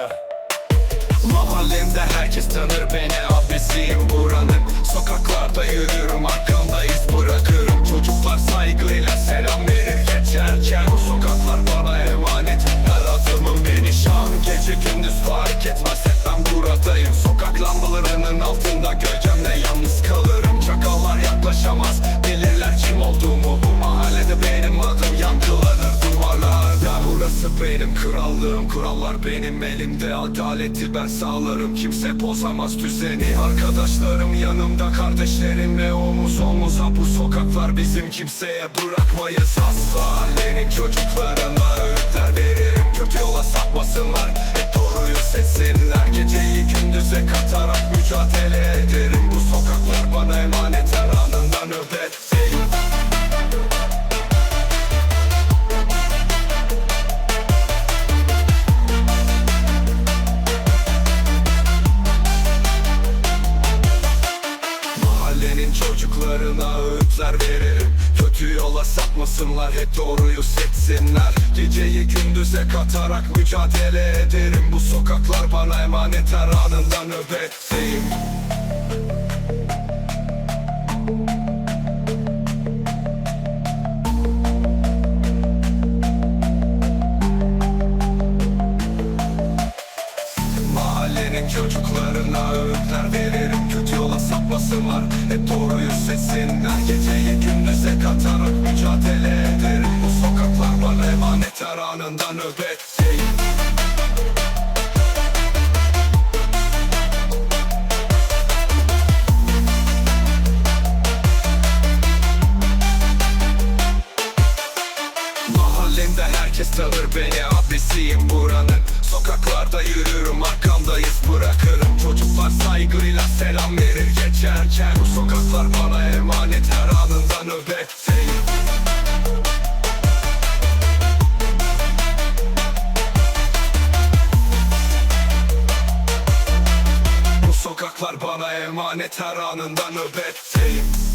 ya Mahallemde herkes tanır beni Abesiyim buranın. Sokaklarda yürürüm arkadaşlar benim krallığım. Kurallar benim elimde Adaleti ben sağlarım. Kimse bozamaz düzeni. Arkadaşlarım yanımda kardeşlerimle omuz omuza. Bu sokaklar bizim kimseye bırakmayız asla. Mahallenin çocuklarına öğütler veririm. Kötü yola sapmasınlar. Hep doğruyu seçsinler Geceyi gündüze katarak mücadele ederim. Bu sokaklar bana emanet her anında nöbetteyim çocuklarına öğütler veririm. Kötü yola sapmasınlar hep doğruyu seçsinler. Geceyi gündüze katarak mücadele ederim. Bu sokaklar bana emanet her anında nöbetteyim Mahallenin çocuklarına öğütler veririm. Kötü yola sapmasınlar hep doğruyu seçsinler Geceyi gündüze katarak mücadele ederim. Bu sokaklar bana emanet her anında nöbetteyim herkes tanır beni abesiyim buranın Sokaklarda yürürüm arkamda iz bırakırım. Çocuklar saygıyla selam verir geçerken Bu sokaklar bana emanet her anında nöbetteyim Bu sokaklar bana emanet her anında nöbetteyim